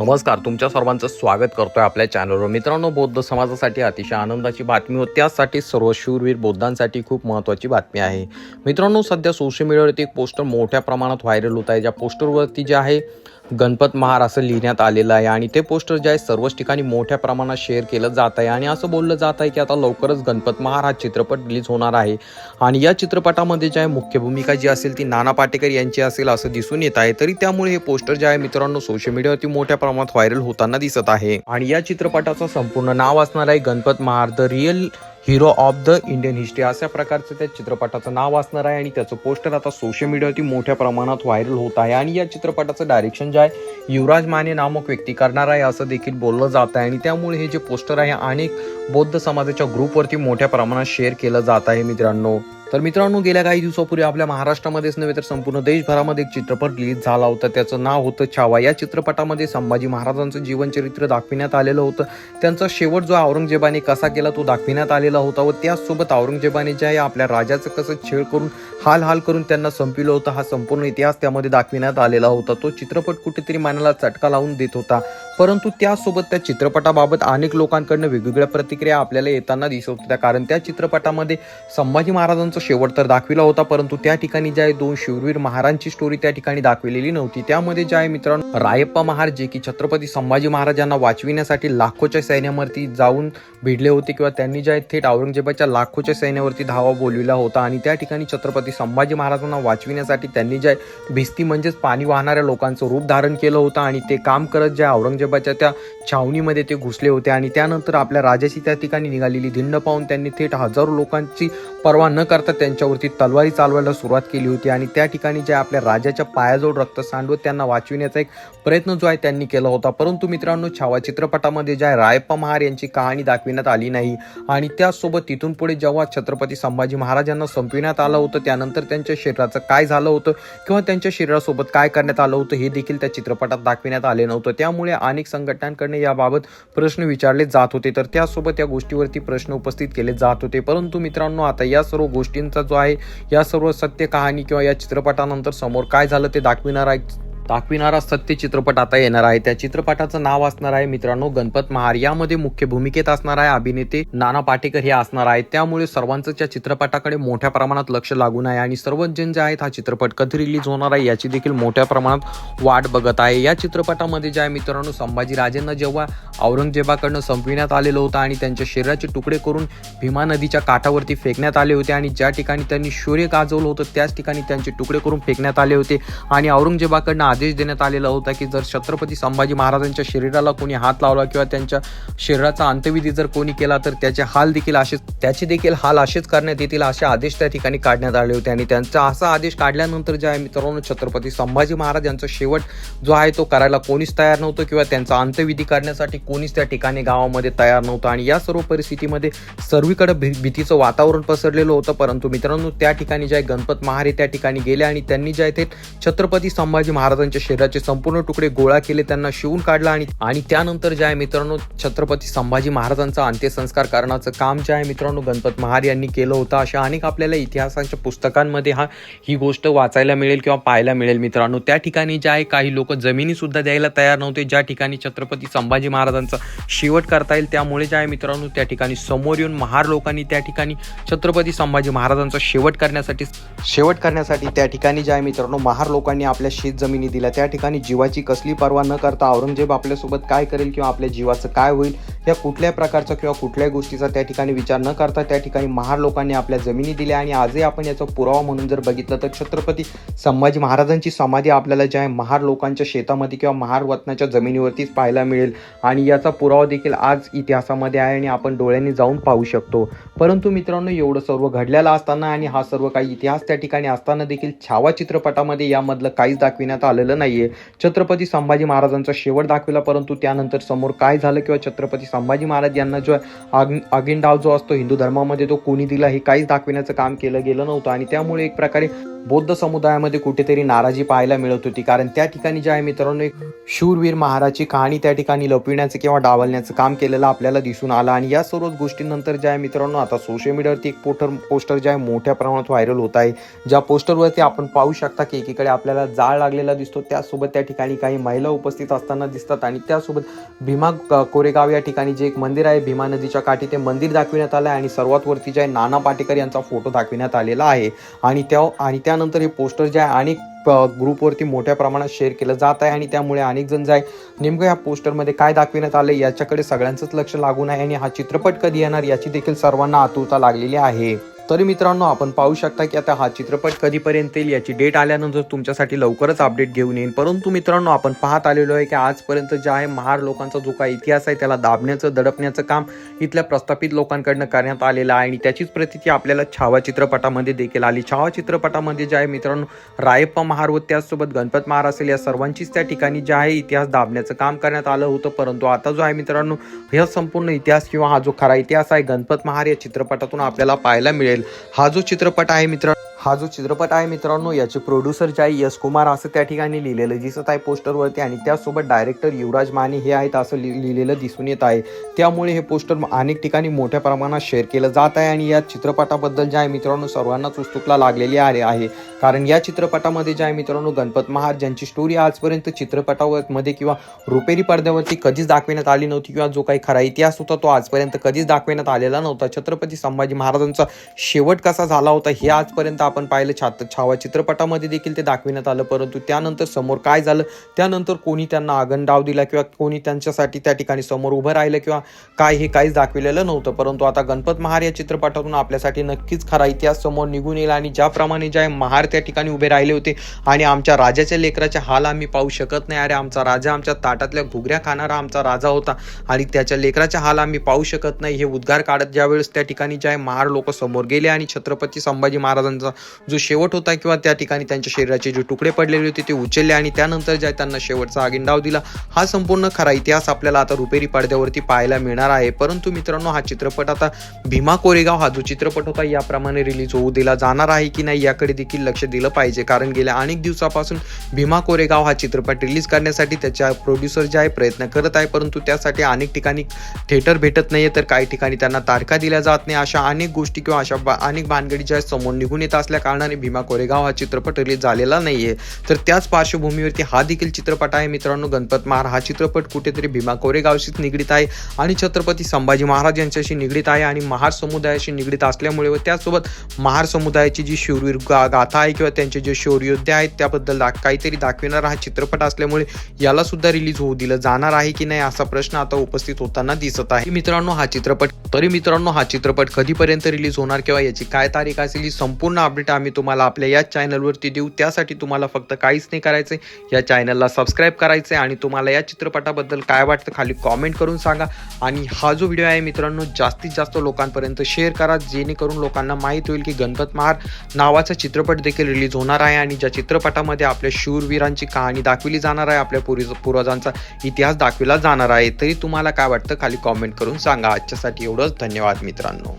नमस्कार तुमच्या सर्वांचं स्वागत करतोय आपल्या चॅनलवर मित्रांनो बौद्ध समाजासाठी अतिशय आनंदाची बातमी होती. त्यासाठी सर्व शूरवीर बौद्धांसाठी खूप महत्त्वाची बातमी आहे. मित्रांनो सध्या सोशल मीडियावरती एक पोस्टर मोठ्या प्रमाणात व्हायरल होत आहे. ज्या पोस्टरवरती जे आहे गणपत महार असं लिहिण्यात आलेलं आहे आणि ते पोस्टर जे आहे सर्वच ठिकाणी मोठ्या प्रमाणात शेअर केलं जात आहे. आणि असं बोललं जात आहे की आता लवकरच गणपत महार हा चित्रपट रिलीज होणार आहे. आणि या चित्रपटामध्ये जे आहे मुख्य भूमिका जी असेल ती नाना पाटेकर यांची असेल असं दिसून येत आहे. तरी त्यामुळे हे पोस्टर जे आहे मित्रांनो सोशल मीडियावरती मोठ्या प्रमाणात व्हायरल होताना दिसत आहे. आणि या चित्रपटाचं संपूर्ण नाव असणार आहे Ganpat Mahar the real hero of the Indian history अशा प्रकारचं त्या चित्रपटाचं नाव असणार आहे आणि त्याचं पोस्टर आता सोशल मीडियावरती मोठ्या प्रमाणात व्हायरल होत आहे. आणि या चित्रपटाचं डायरेक्शन जे आहे युवराज माने नामक व्यक्ती करणार आहे असं देखील बोललं जात आहे. आणि त्यामुळे हे जे पोस्टर आहे अनेक बौद्ध समाजाच्या ग्रुपवरती मोठ्या प्रमाणात शेअर केलं जात आहे मित्रांनो. तर मित्रांनो गेल्या काही दिवसापूर्वी आपल्या महाराष्ट्रामध्येच नव्हे तर संपूर्ण देशभरामध्ये एक चित्रपट रिलीज झाला होता. त्याचं नाव होतं छावा. या चित्रपटामध्ये संभाजी महाराजांचं जीवनचरित्र दाखविण्यात आलेलं होतं. त्यांचा शेवट जो औरंगजेबाने कसा केला तो दाखविण्यात आलेला होता व त्याचसोबत औरंगजेबाने ज्या या आपल्या राजाचं कसं छेड करून हाल हाल करून त्यांना संपविलं होतं हा संपूर्ण इतिहास त्यामध्ये दाखविण्यात आलेला होता. तो चित्रपट कुठेतरी मनाला चटका लावून देत होता. परंतु त्यासोबत त्या चित्रपटाबाबत अनेक लोकांकडनं वेगवेगळ्या प्रतिक्रिया आपल्याला येताना दिसत होत्या. कारण त्या चित्रपटामध्ये संभाजी महाराजांचा शेवट तर दाखविला होता परंतु त्या ठिकाणी ज्या दोन शूरवीर महाराजांची स्टोरी त्या ठिकाणी दाखविलेली नव्हती. त्यामध्ये ज्या आहे मित्रांनो रायप्पा महार जे की छत्रपती संभाजी महाराजांना वाचविण्यासाठी लाखोच्या सैन्यावरती जाऊन भिडले होते किंवा त्यांनी ज्या थेट औरंगजेबाच्या लाखोच्या सैन्यावरती धावा बोलविला होता आणि त्या ठिकाणी छत्रपती संभाजी महाराजांना वाचविण्यासाठी त्यांनी ज्या भिस्ती म्हणजेच पाणी वाहणाऱ्या लोकांचं रूप धारण केलं होतं आणि ते काम करत ज्या औरंगजेबाच्या त्या छावणीमध्ये ते घुसले होते आणि त्यानंतर आपल्या राजाची त्या ठिकाणी निघालेली धिंड पाहून त्यांनी थेट हजारो लोकांची पर्वा न करता त्यांच्यावरती तलवारी चालवायला सुरुवात केली होती आणि त्या ठिकाणी जे आपल्या राजाच्या पायाजवळ रक्त सांडवत त्यांना वाचविण्याचा एक प्रयत्न जो आहे त्यांनी केला होता. परंतु मित्रांनो छावा चित्रपटामध्ये ज्या रायप्पा महार यांची कहाणी दाखविण्यात आली नाही आणि त्यासोबत तिथून पुढे जेव्हा छत्रपती संभाजी महाराजांना संपविण्यात आलं होतं त्यानंतर त्यांच्या शरीराचं काय झालं होतं किंवा त्यांच्या शरीरासोबत काय करण्यात आलं होतं हे देखील त्या चित्रपटात दाखविण्यात आले नव्हतं. त्यामुळे अनेक संघटनांकडून याबाबत प्रश्न विचारले जात होते. तर त्यासोबत या गोष्टीवरती प्रश्न उपस्थित केले जात होते. परंतु मित्रांनो आता या सर्व गोष्टींचा जो आहे या सर्व सत्य कहाणी किंवा या चित्रपटानंतर समोर काय झालं ते दाखविणार आहे दाखविणारा सत्य चित्रपट आता येणार आहे. त्या चित्रपटाचं नाव असणार आहे मित्रांनो गणपत महार. यामध्ये मुख्य भूमिकेत असणार आहे अभिनेते नाना पाटेकर हे असणार आहेत. त्यामुळे सर्वांचं त्या चित्रपटाकडे मोठ्या प्रमाणात लक्ष लागून आहे आणि सर्वच जण जे आहेत हा चित्रपट कधी रिलीज होणार आहे याची देखील मोठ्या प्रमाणात वाट बघत आहे. या चित्रपटामध्ये जे आहे मित्रांनो संभाजीराजेंना जेव्हा औरंगजेबाकडनं संपविण्यात आलेलं होतं आणि त्यांच्या शरीराचे तुकडे करून भीमा नदीच्या काठावरती फेकण्यात आले होते आणि ज्या ठिकाणी त्यांनी शौर्य गाजवलं होतं त्याच ठिकाणी त्यांचे तुकडे करून फेकण्यात आले होते आणि औरंगजेबाकडनं आदेश देण्यात आलेला होता की जर छत्रपती संभाजी महाराजांच्या शरीराला कोणी हात लावला किंवा त्यांच्या शरीराचा अंत्यविधी जर कोणी केला तर त्याचे हाल देखील असेच त्याचे देखील हाल असेच करण्यात येतील असे आदेश त्या ठिकाणी काढण्यात आले होते. आणि त्यांचा असा आदेश काढल्यानंतर जे आहे मित्रांनो छत्रपती संभाजी महाराज यांचा शेवट जो आहे तो करायला कोणीच तयार नव्हतं किंवा त्यांचा अंत्यविधी करण्यासाठी कोणीच त्या ठिकाणी गावामध्ये तयार नव्हतं. आणि या सर्व परिस्थितीमध्ये सर्वीकडे भी भीतीचं वातावरण पसरलेलं होतं. परंतु मित्रांनो त्या ठिकाणी जे आहे गणपत महारे त्या ठिकाणी गेले आणि त्यांनी जे आहे ते छत्रपती संभाजी महाराज महाराजांच्या शरीराचे संपूर्ण तुकडे गोळा केले त्यांना शिवून काढला आणि आणि त्यानंतर जे आहे मित्रांनो छत्रपती संभाजी महाराजांचा अंत्यसंस्कार करण्याचं काम जे आहे मित्रांनो गणपत महार यांनी केलं होतं. अशा अनेक आपल्याला इतिहासाच्या पुस्तकांमध्ये हा ही गोष्ट वाचायला मिळेल किंवा पाहायला मिळेल मित्रांनो. त्या ठिकाणी जे आहे काही लोक जमिनी सुद्धा द्यायला तयार नव्हते ज्या ठिकाणी छत्रपती संभाजी महाराजांचा शेवट करता येईल त्यामुळे जे आहे मित्रांनो त्या ठिकाणी समोर येऊन महार लोकांनी त्या ठिकाणी छत्रपती संभाजी महाराजांचा शेवट करण्यासाठी शेवट करण्यासाठी त्या ठिकाणी जे आहे मित्रांनो महार लोकांनी आपल्या शेत जमिनी दिल्या त्या ठिकाणी जीवाची कसली पर्वा न करता औरंगजेब आपल्यासोबत काय करेल किंवा आपल्या जीवाचं काय होईल या कुठल्याही प्रकारचा किंवा कुठल्याही गोष्टीचा त्या ठिकाणी विचार न करता त्या ठिकाणी महार लोकांनी आपल्या जमिनी दिल्या आणि आजही आपण याचा पुरावा म्हणून जर बघितलं तर छत्रपती संभाजी महाराजांची समाधी आपल्याला जे आहे महार लोकांच्या शेतामध्ये किंवा महार वतनाच्या जमिनीवरतीच पाहायला मिळेल. आणि याचा पुरावा देखील आज इतिहासामध्ये आहे आणि आपण डोळ्यांनी जाऊन पाहू शकतो. परंतु मित्रांनो एवढं सर्व घडलेलं असताना आणि हा सर्व काही इतिहास त्या ठिकाणी असताना देखील छावा चित्रपटामध्ये यामधलं काहीच दाखविण्यात आलेलं नाहीये. छत्रपती संभाजी महाराजांचा शेवट दाखविला परंतु त्यानंतर समोर काय झालं किंवा छत्रपती संभाजी महाराज यांना जो आग आगीन डाव जो असतो हिंदू धर्मामध्ये तो कोणी दिला हे काहीच दाखविण्याचं काम केलं गेलं नव्हतं. आणि त्यामुळे एक प्रकारे बौद्ध समुदायामध्ये कुठेतरी नाराजी पाहायला मिळत होती. कारण त्या ठिकाणी जे आहे मित्रांनो एक शूरवीर महाराजची कहाणी त्या ठिकाणी लपविण्याचं किंवा डावलण्याचं काम केलेलं आपल्याला दिसून आलं. आणि या सर्व गोष्टींनंतर जे आहे मित्रांनो आता सोशल मीडियावरती एक पोस्टर पोस्टर जे आहे मोठ्या प्रमाणात व्हायरल होत आहे. ज्या पोस्टरवरती आपण पाहू शकता की एकीकडे आपल्याला जाळ लागलेला दिसतो. त्यासोबत त्या ठिकाणी काही महिला उपस्थित असताना दिसतात. आणि त्यासोबत भीमा कोरेगाव या ठिकाणी जे एक मंदिर आहे भीमा नदीच्या काठी ते मंदिर दाखविण्यात आलं आहे आणि सर्वात वरती जे आहे नाना पाटेकर यांचा फोटो दाखविण्यात आलेला आहे. आणि त्या आणि त्या त्यानंतर हे पोस्टर जे आहे अनेक ग्रुपवरती मोठ्या प्रमाणात शेअर केलं जात आहे आणि त्यामुळे अनेक जण जे आहे नेमकं या पोस्टरमध्ये काय दाखविण्यात आलं याच्याकडे सगळ्यांचंच लक्ष लागून आहे आणि हा चित्रपट कधी येणार याची देखील सर्वांना आतुरता लागलेली आहे. तरी मित्रांनो आपण पाहू शकता की आता हा चित्रपट कधीपर्यंत येईल याची डेट आल्यानंतर तुमच्यासाठी लवकरच अपडेट घेऊन येईल परंतु मित्रांनो आपण पाहत आलेलो आहे की आजपर्यंत जे आहे महार लोकांचा जो काही इतिहास आहे त्याला दाबण्याचं दडपण्याचं काम इथल्या प्रस्थापित लोकांकडनं करण्यात आलेलं आहे. आणि त्याचीच प्रतिती आपल्याला छावा चित्रपटामध्ये देखील आली. छावा चित्रपटामध्ये जे आहे मित्रांनो रायप्पा महार व त्याचसोबत गणपत महार असेल या सर्वांचीच त्या ठिकाणी जे आहे इतिहास दाबण्याचं काम करण्यात आलं होतं. परंतु आता जो आहे मित्रांनो हा संपूर्ण इतिहास किंवा हा जो खरा इतिहास आहे गणपत महार या चित्रपटातून आपल्याला पाहायला मिळेल. हा जो चित्रपट आहे मित्रांनो हा जो चित्रपट आहे मित्रांनो याचे प्रोड्युसर जे आहे यश कुमार असं त्या ठिकाणी लिहिलेलं दिसत आहे पोस्टरवरती आणि त्यासोबत डायरेक्टर युवराज माने हे आहेत असं लि- लिहिलेलं दिसून येत आहे. त्यामुळे हे पोस्टर अनेक ठिकाणी मोठ्या प्रमाणात शेअर केलं जात आहे आणि या चित्रपटाबद्दल जे आहे मित्रांनो सर्वांनाच उत्सुकता लागलेली आले आहे. कारण या चित्रपटामध्ये जे आहे मित्रांनो गणपत महार ज्यांची स्टोरी आजपर्यंत चित्रपटामध्ये किंवा रुपेरी पडद्यावरती कधीच दाखविण्यात आली नव्हती किंवा जो काही खरा इतिहास होता तो आजपर्यंत कधीच दाखविण्यात आलेला नव्हता. छत्रपती संभाजी महाराजांचा शेवट कसा झाला होता हे आजपर्यंत आपण पाहिलं छात छावा चित्रपटामध्ये देखील ते दाखविण्यात आलं परंतु त्यानंतर समोर काय झालं? त्यानंतर कोणी त्यांना आगन डाव दिला किंवा कोणी त्यांच्यासाठी त्या ठिकाणी समोर उभं राहिलं किंवा काय हे काहीच दाखविलेलं नव्हतं परंतु आता गणपत महार या चित्रपटातून आपल्यासाठी नक्कीच खरा इतिहास समोर निघून येईल आणि ज्याप्रमाणे जे आहे महार त्या ठिकाणी उभे राहिले होते आणि आमच्या राजाच्या लेकराचे हाल आम्ही पाहू शकत नाही. अरे आमचा राजा आमच्या ताटातल्या घुगऱ्या खाणारा आमचा राजा होता आणि त्याच्या लेकराच्या हाल आम्ही पाहू शकत नाही. हे उद्गार काढत ज्यावेळेस त्या ठिकाणी जे आहे महार लोक समोर गेले आणि छत्रपती संभाजी महाराजांचा जो शेवट होता किंवा त्या ठिकाणी त्यांच्या शरीराचे जे तुकडे पडलेले होते ते उचलले आणि त्यानंतर ज्या त्यांना शेवटचा आगिंडाव दिला हा संपूर्ण खरा इतिहास आपल्याला आता रुपेरी पडद्यावरती पाहायला मिळणार आहे. परंतु मित्रांनो हा चित्रपट आता भीमा कोरेगाव हा जो चित्रपट होता याप्रमाणे रिलीज होऊ दिला जाणार आहे की नाही याकडे देखील लक्ष दिलं पाहिजे. कारण गेल्या अनेक दिवसापासून भीमा कोरेगाव हा चित्रपट रिलीज करण्यासाठी त्याच्या प्रोड्युसर जे आहे प्रयत्न करत आहे. परंतु त्यासाठी अनेक ठिकाणी थिएटर भेटत नाही तर काही ठिकाणी त्यांना तारखा दिल्या जात नाही. अशा अनेक गोष्टी किंवा अशा अनेक भानगडी ज्या आहेत समोर निघून येत असल्या कारणाने भीमा कोरेगाव हा चित्रपट रिलीज झालेला नाहीये. तर त्याच पार्श्वभूमीवरती हा देखील चित्रपट आहे. मित्रांनो गणपत महार हा चित्रपट कुठेतरी भीमा कोरेगावशीच निगडीत आहे आणि छत्रपती संभाजी महाराज यांच्याशी निगडीत आहे आणि महार समुदायाशी निगडीत असल्यामुळे व त्यासोबत महार समुदायाची जी शूरवीर गा- गाथा आहे किंवा त्यांचे जे शौर्योद्धे आहेत त्याबद्दल दा- काहीतरी दाखविणारा हा चित्रपट असल्यामुळे याला सुद्धा रिलीज होऊ दिलं जाणार आहे की नाही असा प्रश्न आता उपस्थित होताना दिसत आहे. मित्रांनो हा चित्रपट तरी मित्रांनो हा चित्रपट कधीपर्यंत रिलीज होणार किंवा याची काय तारीख असेल ही संपूर्ण अपडेट आम्ही तुम्हाला आपल्या या चॅनलवरती देऊ. त्यासाठी तुम्हाला फक्त काहीच नाही करायचं या चॅनलला सबस्क्राईब करायचं आहे आणि तुम्हाला या चित्रपटाबद्दल काय वाटतं खाली कॉमेंट करून सांगा. आणि हा जो व्हिडिओ आहे मित्रांनो जास्तीत जास्त लोकांपर्यंत शेअर करा. जेणेकरून लोकांना माहीत होईल की गणपत महार नावाचा चित्रपट देखील रिलीज होणार आहे आणि ज्या चित्रपटामध्ये आपल्या शूरवीरांची कहाणी दाखविली जाणार आहे आपल्या पूर्वी पूर्वजांचा इतिहास दाखविला जाणार आहे तरी तुम्हाला काय वाटतं खाली कॉमेंट करून सांगा. आजच्यासाठी एवढंच. धन्यवाद मित्रांनो.